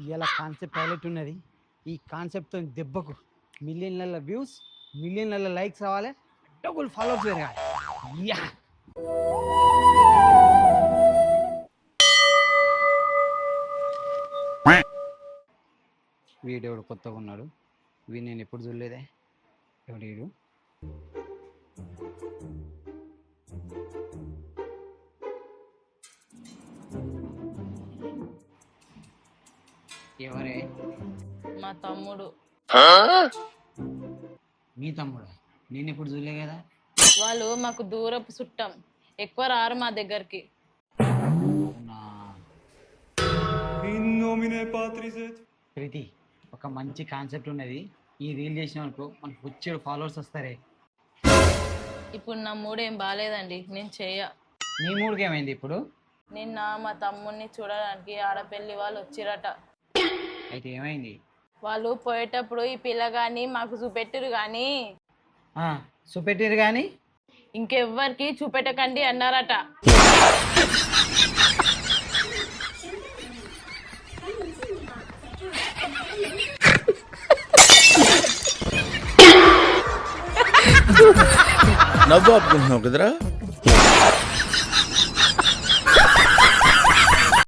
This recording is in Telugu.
ఇలా కాన్సెప్ట్ హైలైట్ ఉన్నది. ఈ కాన్సెప్ట్తో దెబ్బకు మిలియన్ల వ్యూస్ మిలియన్ల లైక్స్ రావాలి డబుల్ ఫాలోవర్స్ పెరగాలి. యా! వీడెవడు కొత్తగా ఉన్నాడు? వీడు నేను ఎప్పుడు చూడలేదే? ఎవడు ఎవరే? మా తమ్ముడు. మీ తమ్ముడు? నేను ఎప్పుడు చూడలే కదా? వాళ్ళు మాకు దూరపు చుట్టం. ఎక్కువ రారు మా దగ్గరికి. ప్రీతి ఒక మంచి కాన్సెప్ట్ ఉన్నది. ఈ రీల్ చేసిన అనుకో మనకు వచ్చేడు ఫాలోవర్స్ వస్తారే? ఇప్పుడు నా మూడు ఏం బాగాలేదండి నేను చెయ్య నీ మూడుకి ఏమైంది ఇప్పుడు? నిన్న మా తమ్ముడిని చూడడానికి ఆడపెళ్ళి వాళ్ళు వచ్చిరట. అయితే ఏమైంది? వాళ్ళు పోయేటప్పుడు ఈ పిల్లగాని మాకు చూపెట్టురు కానీ ఆ, చూపెట్టిరు కానీ ఇంకెవ్వరికి చూపెట్టకండి అన్నారట. నవ్వు ఆపుకుంటున్నావు కదరా?